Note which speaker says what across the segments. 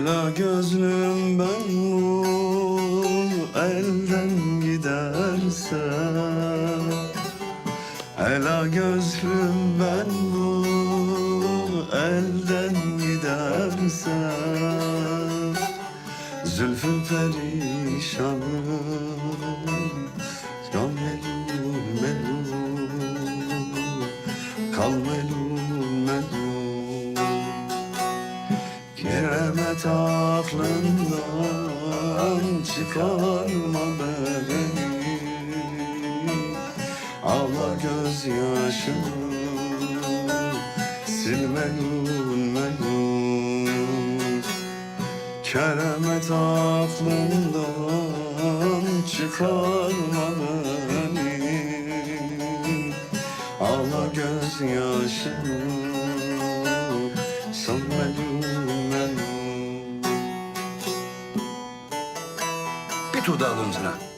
Speaker 1: Ela gözlüm ben bu elden giderse. Ela gözlüm ben bu elden giderse Zülfüm perişanım Can melul melul Kal melul melul Kiremet aklından çıkarma beni. Ağla gözyaşımı sil melul melul Keremet aklından çıkarma beni Ağla gözyaşımı Son melul melul
Speaker 2: Bir tur daha alalım sana.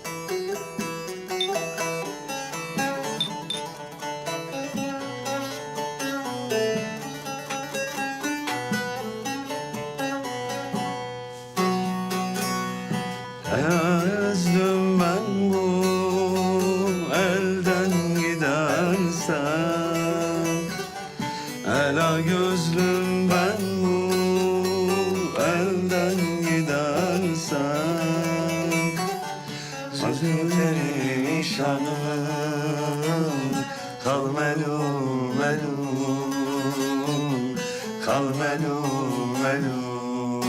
Speaker 1: Kal melul melul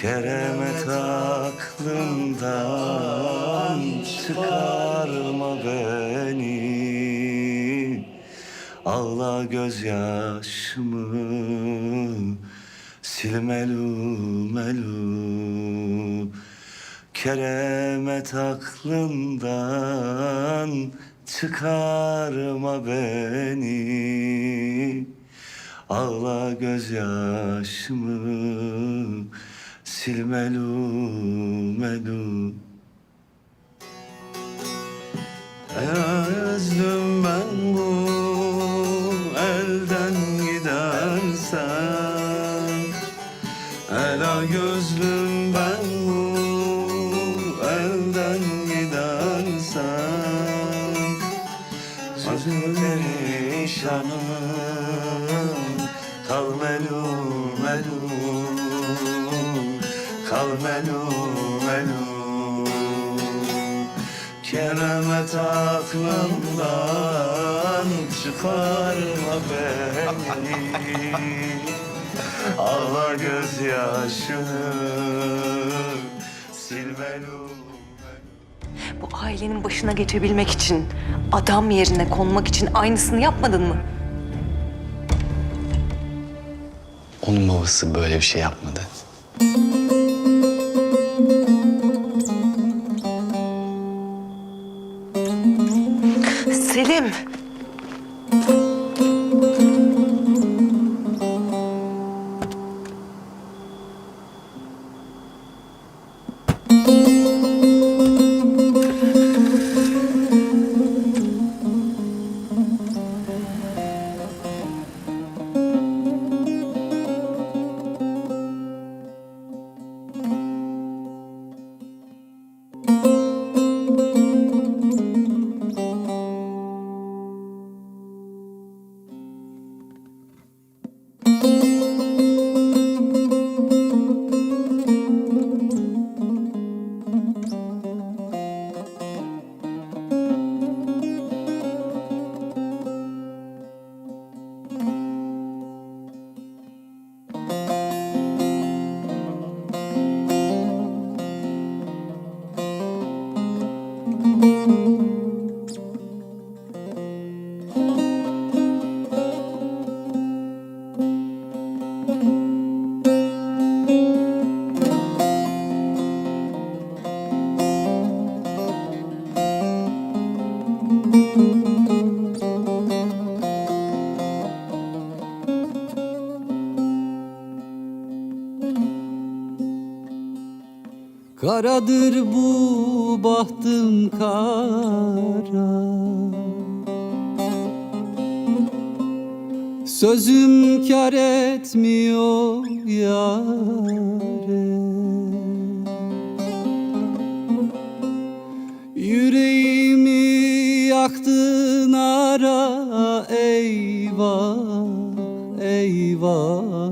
Speaker 1: Keremet aklımdan çıkarma beni. Ağla gözyaşımı sil melul melul Keremet aklımdan çıkarma beni Ağla gözyaşımı sil melul melul Ezdim ben bu elden gidersem Ela gözlüm Kal melul melul Keremet aklımdan çıkarma beni Ağla gözyaşını sil
Speaker 3: Bu ailenin başına geçebilmek için, adam yerine konmak için aynısını yapmadın mı?
Speaker 4: Onun babası böyle bir şey yapmadı.
Speaker 5: Karadır bu bahtım kara. Sözüm kar etmiyor yâre. Yüreğimi yaktın ara eyvah eyvah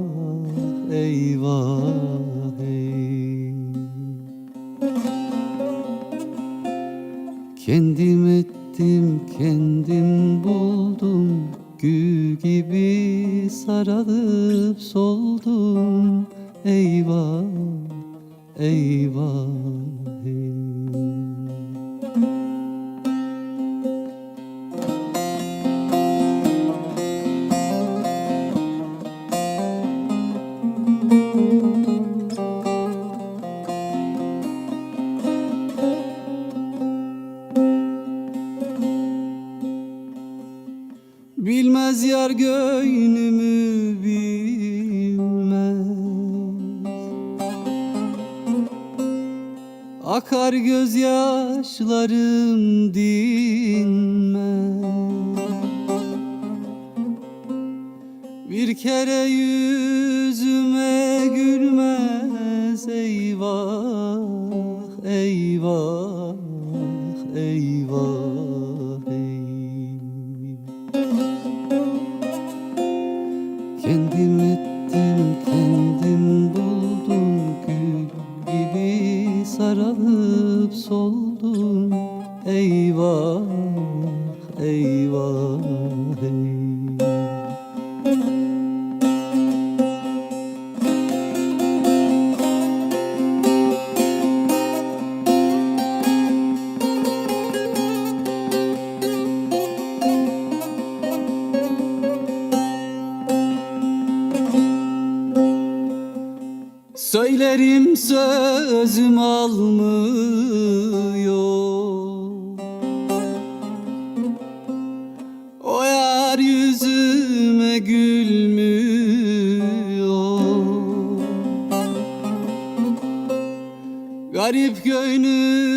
Speaker 5: Gibi sararıp soldum. Eyvah eyvah Bilmez yar gönlümü bilmez. Akar gözyaşlarım dinmez. Bir kere yüzüme gülmez Eyvah, eyvah, Söylerim sözüm almıyor. O yar yüzüme gülmüyor. Garip gönlümü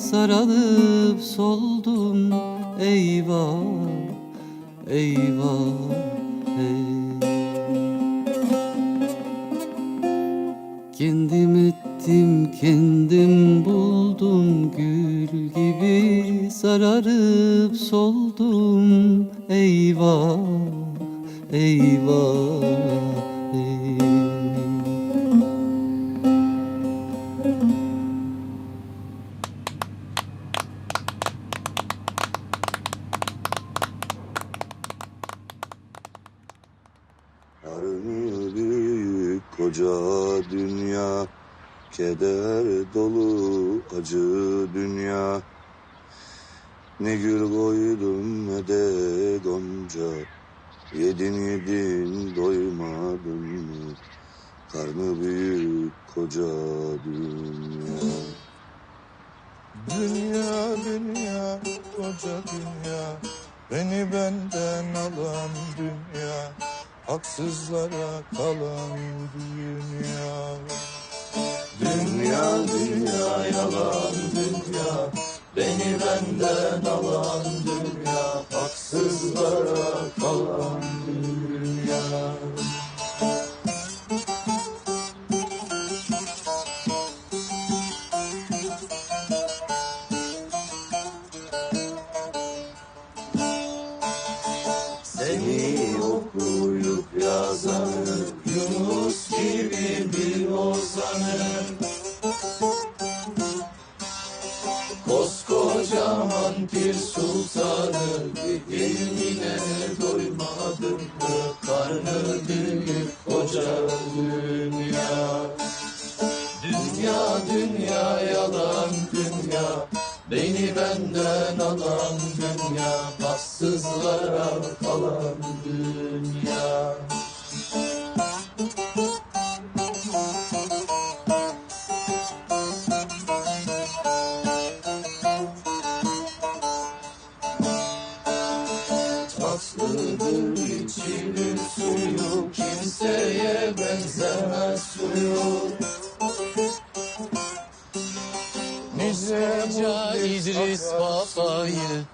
Speaker 5: sararıp soldum. Eyvah, eyvah,
Speaker 1: Keder dolu acı dünya. Ne gül koydun ne de gonca Yedin yedin doymadın mı? Karnı büyük koca dünya. Dünya dünya koca dünya. Beni benden alan dünya. Haksızlara kalan dünya Dünya dünya yalan dünya. Beni benden alan dünya. Haksızlara Bir sultanı ilmine doymadım Karnı büyük koca dünya. Dünya dünya yalan dünya Beni benden alan dünya Bahtsızlara kalan tatlıdır içilir suyu Kimseye benzemez suyu
Speaker 5: Koca İdris babayı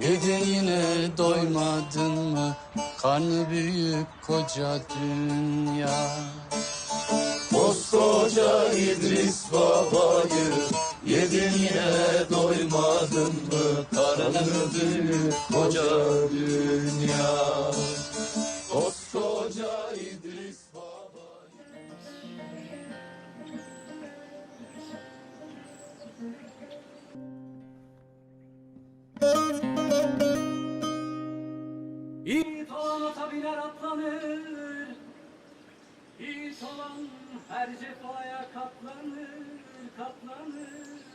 Speaker 5: Yedin yine doymadın mı? Karnı büyük koca dünya
Speaker 1: Koskoca İdris babayı yine doymadın mı büyük koca dünya? Koskoca İdris babayı
Speaker 5: İt olan ata biner atlanır. İt olan her cefaya katlanır Katlanır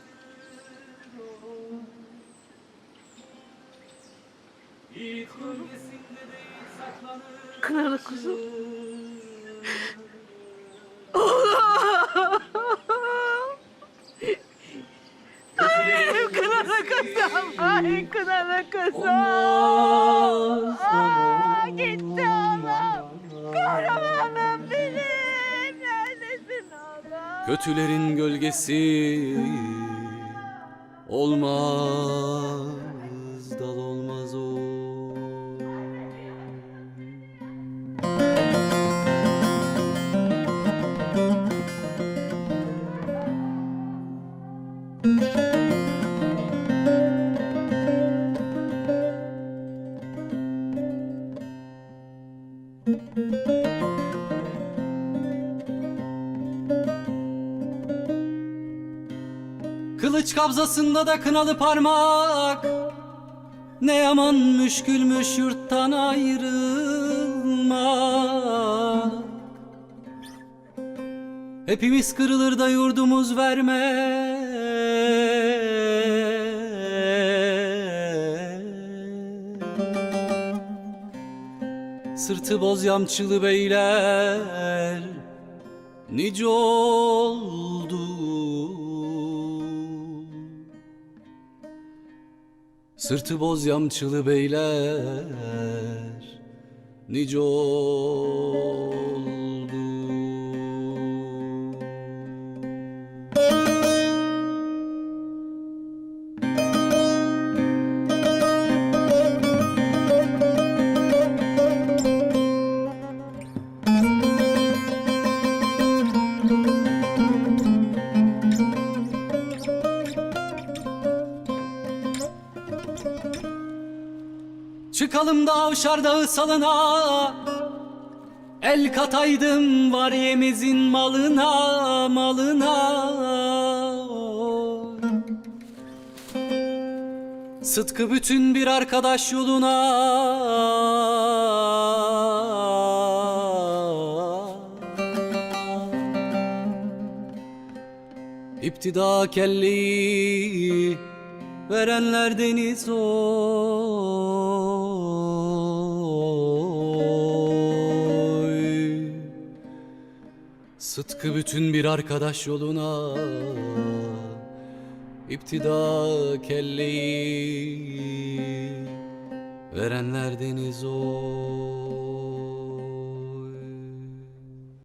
Speaker 3: Kınalı kuzum. Ay kınalı kızım. Ay kınalı kızım. Aa, gitti oğlum. Kahramanım benim. Neredesin oğlum?
Speaker 5: Kötülerin gölgesi olmaz dal olmaz Kılıç kabzasında da kınalı parmak. Ne yaman müşkülmüş yurttan ayrılmak. Hepimiz kırılır da yurdumuz verme Sırtı boz yamçılı beyler Nice oldu Sırtı boz yamçılı beyler Nice Çıkalım da Avşar Dağı salına. El kataydım var yemizin malına malına. Sıtkı bütün bir arkadaş yoluna. İptida kelleyi verenler deniz oy Sıtkı bütün bir arkadaş yoluna. İptida kelleyi. Verenler deniz oy